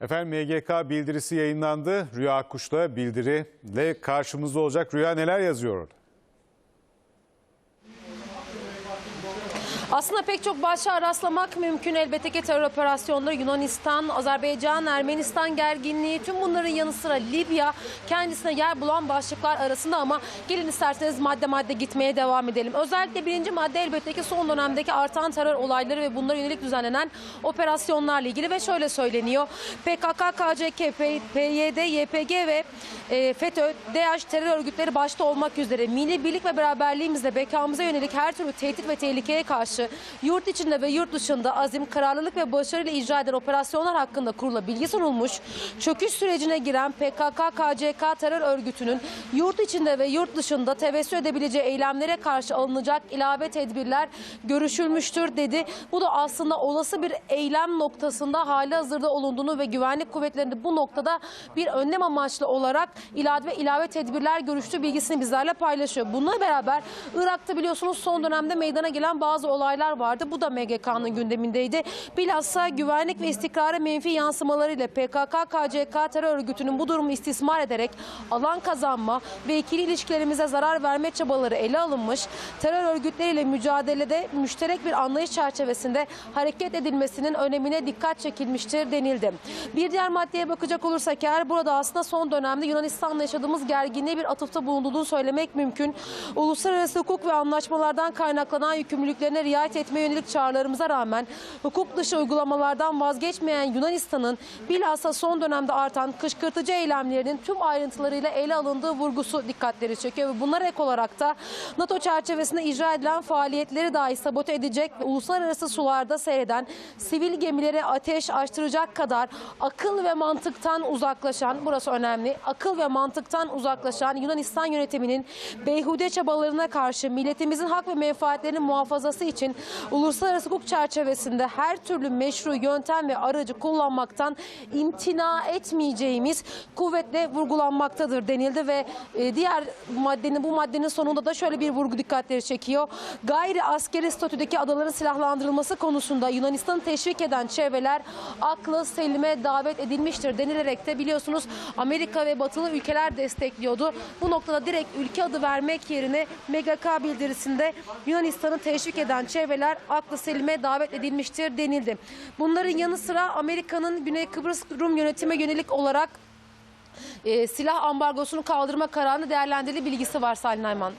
Efendim MGK bildirisi yayınlandı. Rüya Akkuş'la bildiriyle karşımızda olacak. Rüya neler yazıyor orada? Aslında pek çok başlığa rastlamak mümkün. Elbette ki terör operasyonları Yunanistan, Azerbaycan, Ermenistan gerginliği tüm bunların yanı sıra Libya kendisine yer bulan başlıklar arasında ama gelin isterseniz madde madde gitmeye devam edelim. Özellikle birinci madde elbette ki son dönemdeki artan terör olayları ve bunlara yönelik düzenlenen operasyonlarla ilgili ve şöyle söyleniyor. PKK, KCK, PYD, YPG ve e, FETÖ, DAEŞ terör örgütleri başta olmak üzere milli birlik ve beraberliğimizle bekamıza yönelik her türlü tehdit ve tehlikeye karşı yurt içinde ve yurt dışında azim, kararlılık ve başarıyla icra eden operasyonlar hakkında kurula bilgi sunulmuş. Çöküş sürecine giren PKK, KCK terör örgütünün yurt içinde ve yurt dışında tevessü edebileceği eylemlere karşı alınacak ilave tedbirler görüşülmüştür dedi. Bu da aslında olası bir eylem noktasında hali hazırda olunduğunu ve güvenlik kuvvetlerinde bu noktada bir önlem amaçlı olarak ilave ve ilave tedbirler görüştüğü bilgisini bizlerle paylaşıyor. Bununla beraber Irak'ta biliyorsunuz son dönemde meydana gelen bazı olaylar vardı. Bu da MGK'nın gündemindeydi. Bilhassa güvenlik ve istikrara menfi yansımalarıyla PKK, KCK terör örgütünün bu durumu istismar ederek alan kazanma ve ikili ilişkilerimize zarar verme çabaları ele alınmış. Terör örgütleriyle mücadelede müşterek bir anlayış çerçevesinde hareket edilmesinin önemine dikkat çekilmiştir denildi. Bir diğer maddeye bakacak olursak eğer burada aslında son dönemde Yunanistan'la yaşadığımız gerginliğe bir atıfta bulunduğunu söylemek mümkün. Uluslararası hukuk ve anlaşmalardan kaynaklanan yükümlülüklerine riayet etmeye yönelik çağrılarımıza rağmen hukuk dışı uygulamalardan vazgeçmeyen Yunanistan'ın bilhassa son dönemde artan kışkırtıcı eylemlerinin tüm ayrıntılarıyla ele alındığı vurgusu dikkatleri çekiyor. Ve bunlara ek olarak da NATO çerçevesinde icra edilen faaliyetleri dahi sabote edecek ve uluslararası sularda seyreden sivil gemilere ateş açtıracak kadar akıl ve mantıktan uzaklaşan, burası önemli, akıl ve mantıktan uzaklaşan Yunanistan yönetiminin beyhude çabalarına karşı milletimizin hak ve menfaatlerinin muhafazası için uluslararası hukuk çerçevesinde her türlü meşru yöntem ve aracı kullanmaktan imtina etmeyeceğimiz kuvvetle vurgulanmaktadır denildi ve e, diğer maddenin bu maddenin sonunda da şöyle bir vurgu dikkatleri çekiyor. Gayri askeri statüdeki adaların silahlandırılması konusunda Yunanistan'ı teşvik eden çevreler aklı selime davet edilmiştir denilerek de biliyorsunuz Amerika ve batılı ülkeler destekliyordu. Bu noktada direkt ülke adı vermek yerine MGK bildirisinde Yunanistan'ı teşvik eden çevreler aklı selime davet edilmiştir denildi. Bunların yanı sıra Amerika'nın Güney Kıbrıs Rum yönetime yönelik olarak e, silah ambargosunu kaldırma kararını değerlendirdiği bilgisi var Salih Nayman.